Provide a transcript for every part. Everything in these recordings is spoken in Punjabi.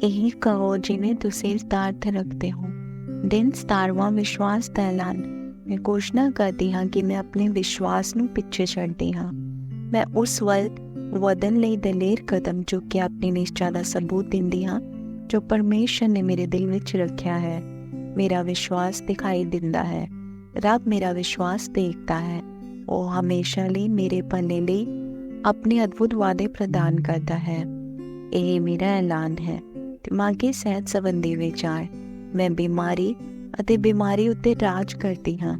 ਇਹੀ ਕਹੋ ਜਿਵੇਂ ਤੁਸੀਂ ਸਤਾਰਥ ਰੱਖਦੇ ਹੋ। ਦਿਨ ਸਤਾਰਵਾਂ ਵਿਸ਼ਵਾਸ ਦਾ ਐਲਾਨ। ਮੈਂ ਘੋਸ਼ਣਾ ਕਰਦੀ ਹਾਂ ਕਿ ਮੈਂ ਆਪਣੇ ਵਿਸ਼ਵਾਸ ਨੂੰ ਪਿੱਛੇ ਛੱਡਦੀ ਹਾਂ। ਮੈਂ ਉਸ ਵੱਲ ਵਧਣ ਲਈ ਦਲੇਰ ਕਦਮ ਚੁੱਕ ਕੇ ਆਪਣੀ ਨਿਸ਼ਚਾ ਦਾ ਸਬੂਤ ਦਿੰਦੀ ਹਾਂ, ਜੋ ਪਰਮੇਸ਼ਰ ਨੇ ਮੇਰੇ ਦਿਲ ਵਿੱਚ ਰੱਖਿਆ ਹੈ। ਮੇਰਾ ਵਿਸ਼ਵਾਸ ਦਿਖਾਈ ਦਿੰਦਾ ਹੈ। ਰੱਬ ਮੇਰਾ ਵਿਸ਼ਵਾਸ ਦੇਖਦਾ ਹੈ। ਉਹ ਹਮੇਸ਼ਾ ਲਈ ਮੇਰੇ ਭਲੇ ਲਈ ਆਪਣੇ ਅਦਭੁਤ ਵਾਅਦੇ ਪ੍ਰਦਾਨ ਕਰਦਾ ਹੈ। ਇਹ ਮੇਰਾ ਐਲਾਨ ਹੈ। ਦਿਮਾਗੀ ਸਿਹਤ ਸੰਬੰਧੀ ਵਿਚਾਰ। ਮੈਂ ਬਿਮਾਰੀ ਅਤੇ ਬਿਮਾਰੀ ਉੱਤੇ ਰਾਜ ਕਰਦੀ ਹਾਂ।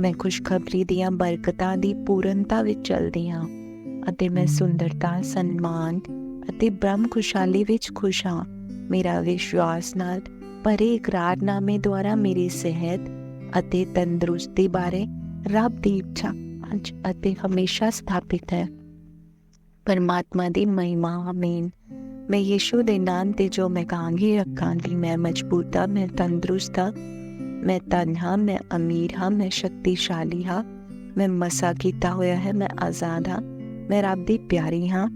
ਮੈਂ ਖੁਸ਼ਖਬਰੀ ਦੀਆਂ ਬਰਕਤਾਂ ਦੀ ਪੂਰਨਤਾ ਵਿੱਚ ਚਲਦੀ ਹਾਂ ਅਤੇ ਮੈਂ ਸੁੰਦਰਤਾ, ਸਨਮਾਨ ਅਤੇ ਬ੍ਰਹਮ ਖੁਸ਼ਹਾਲੀ ਵਿੱਚ ਖੁਸ਼ ਹਾਂ। ਮੇਰਾ ਵਿਸ਼ਵਾਸ ਨਾਲ ਭਰੇ ਇਕਰਾਰਨਾਮੇ ਦੁਆਰਾ ਮੇਰੀ ਸਿਹਤ ਅਤੇ ਤੰਦਰੁਸਤੀ ਬਾਰੇ ਰੱਬ ਦੀ ਇੱਛਾ ਅੱਜ ਅਤੇ ਹਮੇਸ਼ਾ ਸਥਾਪਿਤ ਹੈ। ਪਰਮਾਤਮਾ ਦੀ ਮਹਿਮਾ ਆਮੀਨ ਮੈਂ ਯੀਸ਼ੂ ਦੇ ਨਾਮ ਤੇ ਜੋ ਮੈਂ ਕਹਾਂਗੀ, ਰੱਖਾਂਗੀ। ਮੈਂ ਮਜ਼ਬੂਤ ਹਾਂ, ਮੈਂ ਤੰਦਰੁਸਤ ਹਾਂ। ਮੈਂ ਧਨ ਹਾਂ, ਮੈਂ ਅਮੀਰ ਹਾਂ, ਮੈਂ ਸ਼ਕਤੀਸ਼ਾਲੀ ਹਾਂ। ਮੈਂ ਮਸਾ ਕੀਤਾ ਹੋਇਆ ਹੈ, ਮੈਂ ਆਜ਼ਾਦ ਹਾਂ। ਮੈਂ ਰੱਬ ਦੀ ਪਿਆਰੀ ਹਾਂ।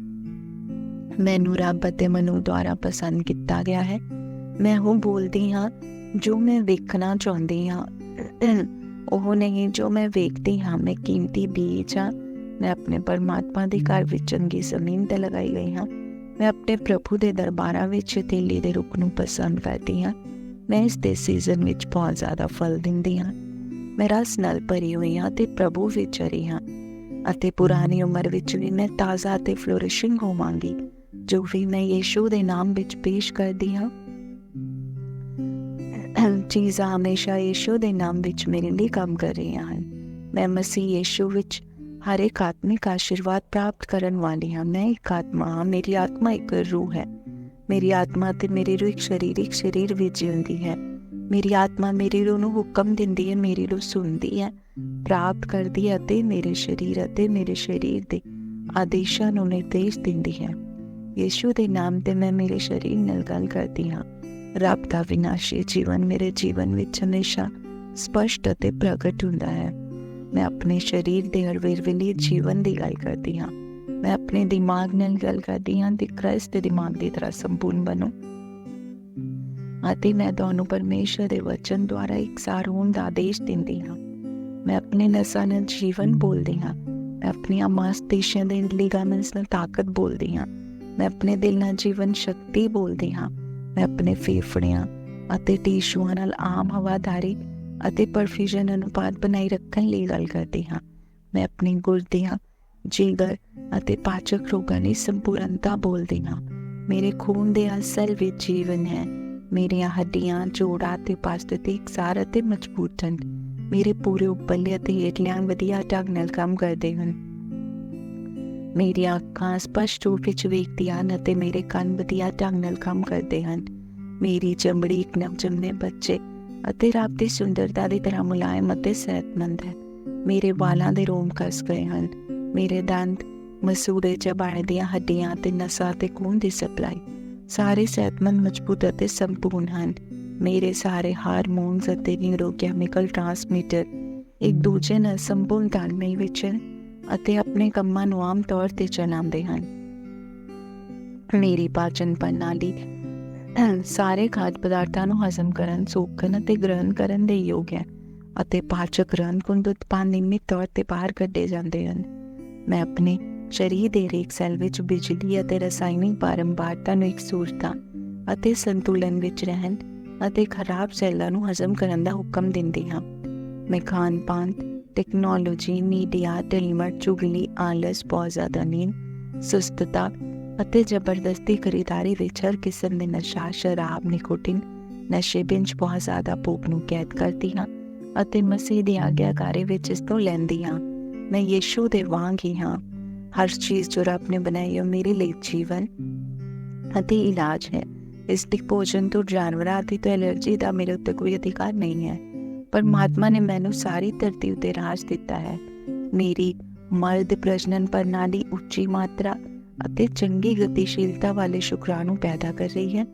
ਮੈਨੂੰ ਰੱਬ ਅਤੇ ਮਨੂ ਦੁਆਰਾ ਪਸੰਦ ਕੀਤਾ ਗਿਆ ਹੈ। ਮੈਂ ਉਹ ਬੋਲਦੀ ਹਾਂ ਜੋ ਮੈਂ ਵੇਖਣਾ ਚਾਹੁੰਦੀ ਹਾਂ। ਉਹ ਨਹੀਂ ਜੋ ਮੈਂ ਵੇਖਦੀ ਹਾਂ। ਮੈਂ ਕੀਮਤੀ ਬੀਜ ਹਾਂ। ਮੈਂ ਆਪਣੇ ਪਰਮਾਤਮਾ ਦੇ ਘਰ ਵਿੱਚ ਚੰਗੀ ਜ਼ਮੀਨ ਤੇ ਲਗਾਈ ਗਈ ਹਾਂ। ਮੈਂ ਆਪਣੇ ਪ੍ਰਭੂ ਦੇ ਦਰਬਾਰਾਂ ਵਿੱਚ ਤੇਲੀ ਦੇ ਰੁੱਖ ਨੂੰ ਪਸੰਦ ਕਰਦੀ ਹਾਂ। ਮੈਂ ਇਸ ਦੇ ਸੀਜ਼ਨ ਵਿੱਚ ਬਹੁਤ ਜ਼ਿਆਦਾ ਫਲ ਦਿੰਦੀ ਹਾਂ। ਮੈਂ ਰਸ ਨਾਲ ਭਰੀ ਹੋਈ ਹਾਂ ਤੇ ਪ੍ਰਭੂ ਵਿੱਚ ਰਹੀ ਹਾਂ ਅਤੇ ਪੁਰਾਣੀ ਉਮਰ ਵਿੱਚ ਵੀ ਮੈਂ ਤਾਜ਼ਾ ਤੇ ਫਲੋਰਿਸ਼ਿੰਗ ਹੋਵਾਂਗੀ, ਜੋ ਵੀ ਮੈਂ ਯੀਸ਼ੂ ਦੇ ਨਾਮ ਵਿੱਚ ਪੇਸ਼ ਕਰਦੀ ਹਾਂ। ਚੀਜ਼ਾਂ ਹਮੇਸ਼ਾ ਯੀਸ਼ੂ ਦੇ ਨਾਮ ਵਿੱਚ ਮੇਰੇ ਲਈ ਕੰਮ ਕਰ ਰਹੀਆਂ ਹਨ। ਮੈਂ ਮਸੀਹ ਯੀਸ਼ੂ ਵਿੱਚ ਹਰ ਇੱਕ ਆਤਮਿਕ ਆਸ਼ੀਰਵਾਦ ਪ੍ਰਾਪਤ ਕਰਨ ਵਾਲੀ ਹਾਂ ਮੈਂ ਇੱਕ ਆਤਮਾ ਹਾਂ, ਮੇਰੀ ਆਤਮਾ ਇੱਕ ਰੂਹ ਹੈ। ਮੇਰੀ ਆਤਮਾ ਤੇ ਮੇਰੀ ਰੂਹ ਇੱਕ ਸਰੀਰਕ ਸਰੀਰ ਵਿੱਚ ਜਿਉਂਦੀ ਹੈ। ਮੇਰੀ ਆਤਮਾ ਮੇਰੀ ਰੂਹ ਨੂੰ ਹੁਕਮ ਦਿੰਦੀ ਹੈ, ਮੇਰੀ ਰੂਹ ਸੁਣਦੀ ਹੈ, ਪ੍ਰਾਪਤ ਕਰਦੀ ਹੈ ਅਤੇ ਮੇਰੇ ਸਰੀਰ ਅਤੇ ਮੇਰੇ ਸਰੀਰ ਦੇ ਆਦੇਸ਼ਾਂ ਨੂੰ ਨਿਰਦੇਸ਼ ਦਿੰਦੀ ਹੈ। ਯੀਸ਼ੂ ਦੇ ਨਾਮ ਤੇ ਮੈਂ ਮੇਰੇ ਸਰੀਰ ਨਾਲ ਗੱਲ ਕਰਦੀ ਹਾਂ। ਰੱਬ ਦਾ ਵਿਨਾਸ਼ੀ ਜੀਵਨ ਮੇਰੇ ਜੀਵਨ ਵਿੱਚ ਹਮੇਸ਼ਾ ਸਪਸ਼ਟ ਅਤੇ ਪ੍ਰਗਟ ਹੁੰਦਾ ਹੈ। ਮੈਂ ਆਪਣੇ ਸਰੀਰ ਦੇ ਹਰ ਵੇਰਵੇਲੀ ਜੀਵਨ ਦੀ ਗੱਲ ਕਰਦੀ ਹਾਂ। ਮੈਂ ਆਪਣੇ ਦਿਮਾਗ ਨਾਲ ਗੱਲ ਕਰਦੀ ਹਾਂ ਤੇ ਕ੍ਰਿਸਤ ਦੇ ਦਿਮਾਗ ਦੀ ਤਰ੍ਹਾਂ ਸੰਪੂਰਨ ਬਣੋ। ਅਤੇ ਮੈਂ ਤੁਹਾਨੂੰ ਪਰਮੇਸ਼ਰ ਦੇ ਵਚਨ ਦੁਆਰਾ ਇਕਸਾਰ ਹੋਣ ਦਾ ਆਦੇਸ਼ ਦਿੰਦੀ ਹਾਂ। ਮੈਂ ਆਪਣੇ ਨਸਾਂ ਨਾਲ ਜੀਵਨ ਬੋਲਦੀ ਹਾਂ। ਮੈਂ ਆਪਣੀਆਂ ਮਾਸਪੇਸ਼ੀਆਂ ਦੇ ਲਿਗਾਮੈਂਟਸ ਨਾਲ ਤਾਕਤ ਬੋਲਦੀ ਹਾਂ। ਮੈਂ ਆਪਣੇ ਦਿਲ ਨਾਲ ਜੀਵਨ ਸ਼ਕਤੀ ਬੋਲਦੀ ਹਾਂ। ਮੈਂ ਆਪਣੇ ਫੇਫੜਿਆਂ ਅਤੇ ਟਿਸ਼ੂਆਂ ਨਾਲ ਆਮ ਹਵਾਦਾਰੀ ਅਤੇ ਪਰਫਿਊਜ਼ਨ ਅਨੁਪਾਤ ਬਣਾਈ ਰੱਖਣ ਲਈ ਗੱਲ ਕਰਦੀ ਹਾਂ। ਮੈਂ ਆਪਣੀ ਗੁਰਦਿਆਂ ਜਿਗਰ ਅਤੇ ਪਾਚਕ ਰੋਗਾਂ ਦੀ ਸੰਪੂਰਨਤਾ ਬੋਲਦੀ ਹਾਂ। ਮੇਰੇ ਖੂਨ ਦੇ ਅਸਲ ਵਿੱਚ ਜੀਵਨ ਹੈ। ਮੇਰੀਆਂ ਹੱਡੀਆਂ, ਜੋੜਾਂ ਤੇ ਪਾਸਤੇ ਇਕਸਾਰ ਅਤੇ ਮਜ਼ਬੂਤ ਹਨ। ਮੇਰੇ ਪੂਰੇ ਉੱਪਰਲੇ ਅਤੇ ਹੇਠਲਿਆਂ ਵਧੀਆ ਢੰਗ ਨਾਲ ਕੰਮ ਕਰਦੇ ਹਨ। ਮੇਰੀਆਂ ਅੱਖਾਂ ਸਪਸ਼ਟ ਰੂਪ ਵਿੱਚ ਵੇਖਦੀਆਂ ਹਨ ਅਤੇ ਮੇਰੇ ਕੰਨ ਵਧੀਆ ਢੰਗ ਨਾਲ ਕੰਮ ਕਰਦੇ ਹਨ। ਮੇਰੀ ਚਮੜੀ ਇੱਕ ਨਵਜੰਮੇ ਬੱਚੇ ਅਤੇ ਰੱਬ ਦੀ ਸੁੰਦਰਤਾ ਦੀ ਤਰ੍ਹਾਂ ਮੁਲਾਇਮ ਅਤੇ ਸਿਹਤਮੰਦ ਹੈ। ਮੇਰੇ ਵਾਲਾਂ ਦੇ ਰੋਮ ਕਸ ਗਏ ਹਨ। ਮੇਰੇ ਦੰਦ ਮਸੂੜੇ ਚਬਾੜੇ ਦੀਆਂ ਹੱਡੀਆਂ ਤੇ ਨਸਾਂ ਤੇ ਖੂਨ ਦੀ ਸਪਲਾਈ ਸਾਰੇ ਸਿਹਤਮੰਦ, ਮਜ਼ਬੂਤ ਅਤੇ ਸੰਪੂਰਨ ਹਨ। ਮੇਰੇ ਸਾਰੇ ਹਾਰਮੋਨਸ ਅਤੇ ਨਿਊਰੋਕੈਮੀਕਲ ਟ੍ਰਾਂਸਮਿਟਰ ਇੱਕ ਦੂਜੇ ਨਾਲ ਸੰਪੂਰਨ ਤਾਲਮੇਲ ਵਿੱਚ ਅਤੇ ਆਪਣੇ ਕੰਮਾਂ ਨੂੰ ਆਮ ਤੌਰ ਤੇ ਚਲਾਉਂਦੇ ਹਨ। ਮੇਰੀ ਪਾਚਨ ਪ੍ਰਣਾਲੀ ਸਾਰੇ ਖਾਦ ਪਦਾਰਥਾਂ ਨੂੰ ਹਜ਼ਮ ਕਰਨ ਸੋਖਣ ਅਤੇ ਗ੍ਰਹਿਣ ਕਰਨ ਦੇ ਯੋਗ ਹੈ ਅਤੇ ਪਾਚਕ ਰੰਗ ਉਤਪਾਦ ਨਿਯਮਿਤ ਤੌਰ ਤੇ ਬਾਹਰ ਕੱਢੇ ਜਾਂਦੇ ਹਨ। ਮੈਂ ਆਪਣੇ ਸਰੀਰ ਦੇ ਰੇਕ ਸੈੱਲ ਵਿੱਚ ਬਿਜਲੀ ਅਤੇ ਰਸਾਇਣਿਕ ਬਾਰੰਬਾਰਤਾ ਨੂੰ ਇਕਸੁਰਤਾ ਅਤੇ ਸੰਤੁਲਨ ਵਿੱਚ ਰਹਿਣ ਅਤੇ ਖਰਾਬ ਸੈੱਲਾਂ ਨੂੰ ਹਜ਼ਮ ਕਰਨ ਦਾ ਹੁਕਮ ਦਿੰਦੀ ਹਾਂ। ਮੈਂ ਖਾਣ ਪਾਨ ਟੈਕਨੋਲੋਜੀ ਮੀਡੀਆ ਟੈਲੀਮਰ ਚੁਗਲੀ, ਆਲਸ, ਬਹੁਤ ਜ਼ਿਆਦਾ ਨੀਂਦ, ਸੁਸਤਤਾ ਅਤੇ ਜ਼ਬਰਦਸਤੀ ਖਰੀਦਾਰੀ ਵਿੱਚ ਹਰ ਕਿਸਮ ਦੇ ਨਸ਼ਾ ਸ਼ਰਾਬ ਨਿਕੋਟਿਨ ਨਸ਼ੇ ਬਿੰਜ ਬਹੁਤ ਜ਼ਿਆਦਾ ਭੁੱਖ ਨੂੰ ਕੈਦ ਕਰਦੀ ਹਾਂ ਅਤੇ ਮਸੀਹ ਦੀ ਆਗਿਆਕਾਰੀ ਵਿੱਚ ਇਸ ਤੋਂ ਲੈਂਦੀ ਹਾਂ। ਮੈਂ ਯੀਸ਼ੂ ਦੇ ਵਾਂਗ ਹੀ ਹਾਂ। ਹਰ ਚੀਜ਼ ਜੋ ਰੱਬ ਨੇ ਬਣਾਈ ਹੈ ਮੇਰੇ ਲਈ ਜੀਵਨ ਅਤੇ ਇਲਾਜ ਹੈ। ਇਸ ਦੀ ਭੋਜਨ ਤੋਂ ਜਾਨਵਰਾਂ ਦੀ ਤੋਂ ਐਲਰਜੀ ਦਾ ਮੇਰੇ ਉੱਤੇ ਕੋਈ ਅਧਿਕਾਰ ਨਹੀਂ ਹੈ। ਪਰਮਾਤਮਾ ਨੇ ਮੈਨੂੰ ਸਾਰੀ ਧਰਤੀ ਉਤੇ ਰਾਜ ਦਿੱਤਾ ਹੈ। ਮੇਰੀ ਮਰਦ ਪ੍ਰਜਨਨ ਪ੍ਰਣਾਲੀ ਉੱਚੀ ਮਾਤਰਾ ਅਤੇ ਚੰਗੀ ਗਤੀਸ਼ੀਲਤਾ ਵਾਲੇ ਸ਼ੁਕਰਾਣੂ ਪੈਦਾ ਕਰ ਰਹੀ ਹੈ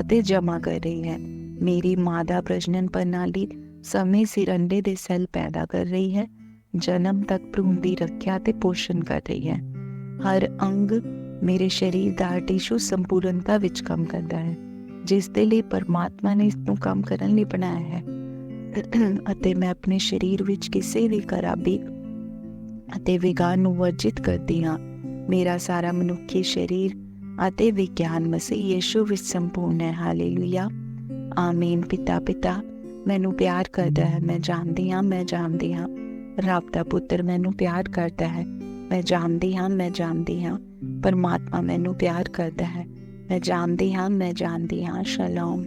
ਅਤੇ ਜਮ੍ਹਾਂ ਕਰ ਰਹੀ ਹੈ ਮੇਰੀ ਮਾਦਾ ਪ੍ਰਜਨਨ ਪ੍ਰਣਾਲੀ ਸਮੇਂ ਸਿਰ ਅੰਡੇ ਦੇ ਸੈੱਲ ਪੈਦਾ ਕਰ ਰਹੀ ਹੈ, ਜਨਮ ਤੱਕ ਭਰੂਣ ਦੀ ਰੱਖਿਆ ਤੇ ਪੋਸ਼ਣ ਕਰ ਰਹੀ ਹੈ। ਹਰ ਅੰਗ ਮੇਰੇ ਸਰੀਰ ਦਾ ਟਿਸ਼ੂ ਸੰਪੂਰਨਤਾ ਵਿੱਚ ਕੰਮ ਕਰਦਾ ਹੈ, ਜਿਸ ਦੇ ਲਈ ਪਰਮਾਤਮਾ ਨੇ ਇਸ ਨੂੰ ਕੰਮ ਕਰਨ ਲਈ ਬਣਾਇਆ ਹੈ। ਅਤੇ ਮੈਂ ਆਪਣੇ ਸਰੀਰ ਵਿੱਚ ਕਿਸੇ ਵੀ ਖਰਾਬੀ ਅਤੇ ਵਿਗਾਨ ਨੂੰ ਵਰਜਿਤ ਕਰਦੀ ਹਾਂ। ਮੇਰਾ ਸਾਰਾ ਮਨੁੱਖੀ ਸਰੀਰ ਅਤੇ ਵਿਗਿਆਨ ਮਸੀਹ ਯੀਸ਼ੂ ਵਿੱਚ ਸੰਪੂਰਨ ਹੈ ਹਾਲੇਲੂਇਆ ਆਮੀਨ ਪਿਤਾ ਪਿਤਾ ਮੈਨੂੰ ਪਿਆਰ ਕਰਦਾ ਹੈ ਮੈਂ ਜਾਣਦੀ ਹਾਂ ਮੈਂ ਜਾਣਦੀ ਹਾਂ ਰੱਬ ਦਾ ਪੁੱਤਰ ਮੈਨੂੰ ਪਿਆਰ ਕਰਦਾ ਹੈ ਮੈਂ ਜਾਣਦੀ ਹਾਂ ਮੈਂ ਜਾਣਦੀ ਹਾਂ ਪਰਮਾਤਮਾ ਮੈਨੂੰ ਪਿਆਰ ਕਰਦਾ ਹੈ ਮੈਂ ਜਾਣਦੀ ਹਾਂ ਮੈਂ ਜਾਣਦੀ ਹਾਂ ਸ਼ਲੋਮ